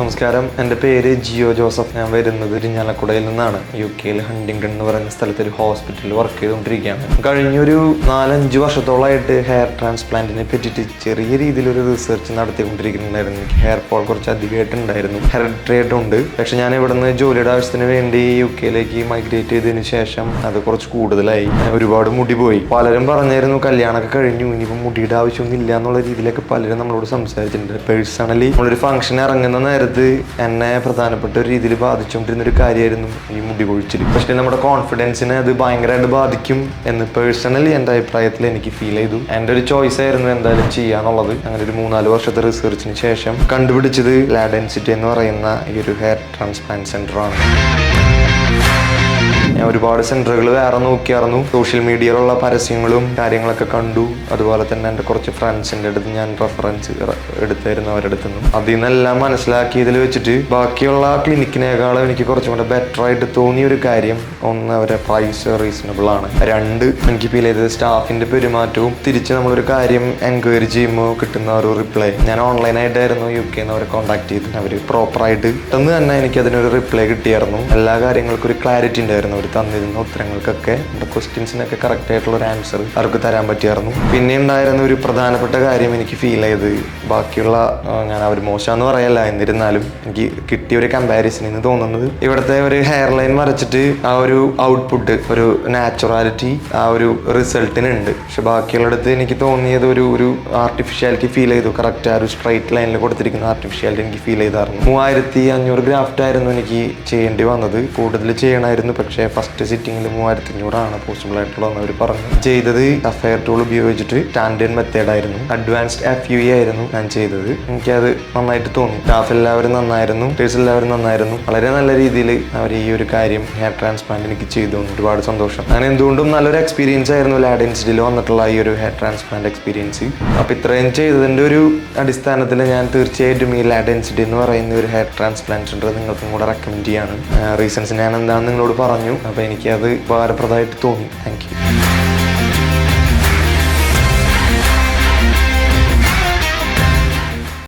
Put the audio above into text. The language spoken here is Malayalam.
നമസ്കാരം. എന്റെ പേര് ജിയോ ജോസഫ്. ഞാൻ വരുന്നത് ഇരിഞ്ഞാലക്കുടയിൽ നിന്നാണ്. യു കെയിൽ ഹണ്ടിങ്ടൺ എന്ന് പറയുന്ന സ്ഥലത്ത് ഒരു ഹോസ്പിറ്റലിൽ വർക്ക് ചെയ്തുകൊണ്ടിരിക്കുകയാണ്. കഴിഞ്ഞൊരു നാലഞ്ച് വർഷത്തോളമായിട്ട് ഹെയർ ട്രാൻസ്പ്ലാന്റിനെ പറ്റിയിട്ട് ചെറിയ രീതിയിലൊരു റിസർച്ച് നടത്തിക്കൊണ്ടിരിക്കുന്നുണ്ടായിരുന്നു. എനിക്ക് ഹെയർ ഫോൾ കുറച്ച് അധികമായിട്ടുണ്ടായിരുന്നു. ട്രേഡ് ഉണ്ട്. പക്ഷെ ഞാൻ ഇവിടുന്ന് ജോലിയുടെ ആവശ്യത്തിന് വേണ്ടി യു കെയിലേക്ക് മൈഗ്രേറ്റ് ചെയ്തതിന് ശേഷം അത് കുറച്ച് കൂടുതലായി. ഒരുപാട് മുടി പോയി. പലരും പറഞ്ഞായിരുന്നു കല്യാണമൊക്കെ കഴിഞ്ഞു. ഇനിയിപ്പോൾ മുടിയുടെ ആവശ്യമൊന്നും ഇല്ല എന്നുള്ള രീതിയിലൊക്കെ പലരും നമ്മളോട് സംസാരിച്ചിട്ടുണ്ട്. പേഴ്സണലി നമ്മളൊരു ഫംഗ്ഷൻ ഇറങ്ങുന്ന നേരത്ത് എന്നെ പ്രധാനപ്പെട്ട ഒരു രീതിയിൽ ബാധിച്ചുകൊണ്ടിരുന്ന ഒരു കാര്യമായിരുന്നു ഈ മുടി കൊഴിച്ചിൽ പക്ഷേ നമ്മുടെ കോൺഫിഡൻസിനെ അത് ഭയങ്കരമായിട്ട് ബാധിക്കും എന്ന് പേഴ്സണലി എന്റെ അഭിപ്രായത്തിൽ എനിക്ക് ഫീൽ ചെയ്തു. എന്റെ ഒരു ചോയ്സ് ആയിരുന്നു എന്തായാലും ചെയ്യാന്നുള്ളത് അങ്ങനെ ഒരു മൂന്നാൽ വർഷത്തെ റിസർച്ചിന് ശേഷം കണ്ടുപിടിച്ചത് ലാഡൻസിറ്റി എന്ന് പറയുന്ന ഈ ഒരു ഹെയർ ട്രാൻസ്പ്ലാന്റ് സെന്ററാണ് ഒരുപാട് സെന്ററുകൾ വേറെ നോക്കിയായിരുന്നു. സോഷ്യൽ മീഡിയയിലുള്ള പരസ്യങ്ങളും കാര്യങ്ങളൊക്കെ കണ്ടു. അതുപോലെ തന്നെ എന്റെ കുറച്ച് ഫ്രണ്ട്സിന്റെ അടുത്ത് ഞാൻ റെഫറൻസ് എടുത്തായിരുന്നു അവരുടെ അടുത്ത് നിന്നും അതിൽ നിന്നെല്ലാം മനസ്സിലാക്കിയതിൽ വെച്ചിട്ട് ബാക്കിയുള്ള ക്ലിനിക്കിനേക്കാളും എനിക്ക് കുറച്ചും കൂടെ ബെറ്റർ ആയിട്ട് തോന്നിയ ഒരു കാര്യം ഒന്ന് അവരെ പ്രൈസ് റീസണബിൾ ആണ്. രണ്ട് എനിക്ക് ഫീൽ ചെയ്തത് സ്റ്റാഫിന്റെ പെരുമാറ്റവും തിരിച്ച് നമ്മളൊരു കാര്യം എൻക്വയറി ചെയ്യുമ്പോൾ കിട്ടുന്ന ഒരു റിപ്ലൈ ഞാൻ ഓൺലൈനായിട്ടായിരുന്നു യു കെന്ന് അവരെ കോൺടാക്ട് ചെയ്തിട്ട് അവർ പ്രോപ്പറായിട്ട് പെട്ടെന്ന് തന്നെ എനിക്ക് അതിനൊരു റിപ്ലൈ കിട്ടിയായിരുന്നു. എല്ലാ കാര്യങ്ങൾക്കും ഒരു ക്ലാരിറ്റി ഉണ്ടായിരുന്നു അവർ തന്നിരുന്ന ഉത്തരങ്ങൾക്കൊക്കെ നമ്മുടെ ക്വസ്റ്റ്യൻസിനൊക്കെ കറക്റ്റ് ആയിട്ടുള്ള ഒരു ആൻസർ അവർക്ക് തരാൻ പറ്റിയായിരുന്നു. പിന്നെ ഉണ്ടായിരുന്ന ഒരു പ്രധാനപ്പെട്ട കാര്യം എനിക്ക് ഫീൽ ചെയ്ത് ബാക്കിയുള്ള ഞാൻ അവർ മോശമെന്ന് പറയല്ല എന്നിരുന്നാലും എനിക്ക് കിട്ടിയ ഒരു കമ്പാരിസൺ എന്ന് തോന്നുന്നത് ഇവിടുത്തെ ഒരു ഹെയർ ലൈൻ വരച്ചിട്ട് ആ ഒരു ഔട്ട്പുട്ട് ഒരു നാച്ചുറാലിറ്റി ആ ഒരു റിസൾട്ടിനുണ്ട് പക്ഷെ ബാക്കിയുള്ളിടത്ത് എനിക്ക് തോന്നിയത് ഒരു ഒരു ആർട്ടിഫിഷ്യാലിറ്റി ഫീൽ ചെയ്തു. കറക്റ്റ് ആ ഒരു സ്ട്രൈറ്റ് ലൈനിൽ കൊടുത്തിരിക്കുന്ന ആർട്ടിഫിഷ്യാലിറ്റി എനിക്ക് ഫീൽ ചെയ്തായിരുന്നു. മൂവായിരത്തി അഞ്ഞൂറ് ഗ്രാഫ്റ്റ് ആയിരുന്നു എനിക്ക് ചെയ്യേണ്ടി വന്നത്. കൂടുതൽ ചെയ്യണമായിരുന്നു പക്ഷേ ഫസ്റ്റ് സിറ്റിങ്ങിൽ മൂവായിരത്തി അഞ്ഞൂറാണ് പോസിബിൾ ആയിട്ടുള്ളതെന്ന് അവർ പറഞ്ഞു. ചെയ്തത് അഫയർ ടൂൾ ഉപയോഗിച്ചിട്ട് സ്റ്റാൻഡേർഡ് മെത്തേഡ് ആയിരുന്നു. അഡ്വാൻസ്ഡ് എഫ് യു ആയിരുന്നു ഞാൻ ചെയ്തത്. എനിക്കത് നന്നായിട്ട് തോന്നി. സ്റ്റാഫ് എല്ലാവരും നന്നായിരുന്നു. ടീച്ചേഴ്സ് എല്ലാവരും നന്നായിരുന്നു. വളരെ നല്ല രീതിയിൽ അവർ ഈ ഒരു കാര്യം ഹെയർ ട്രാൻസ്പ്ലാന്റ് എനിക്ക് ചെയ്തു. ഒരുപാട് സന്തോഷം. ഞാൻ എന്തുകൊണ്ടും നല്ലൊരു എക്സ്പീരിയൻസ് ആയിരുന്നു ലാഡ് ഇൻസ്റ്റിറ്റിൽ വന്നിട്ടുള്ള ഈ ഒരു ഹെയർ ട്രാൻസ്പ്ലാന്റ് എക്സ്പീരിയൻസ് അപ്പോൾ ഇത്രയും ചെയ്തതിന്റെ ഒരു അടിസ്ഥാനത്തിൽ ഞാൻ തീർച്ചയായിട്ടും ഈ ലാഡ് ഇൻസ്റ്റിറ്റി എന്ന് പറയുന്ന ഒരു ഹെയർ ട്രാൻസ്പ്ലാന്റ് സെന്റർ നിങ്ങൾക്കും കൂടെ റെക്കമെൻഡ് ചെയ്യാണ്. റീസൺസ് ഞാൻ എന്താണെന്ന് നിങ്ങളോട് പറഞ്ഞു. അപ്പോൾ എനിക്കത് ഉപകാരപ്രദമായിട്ട് തോന്നി. Thank you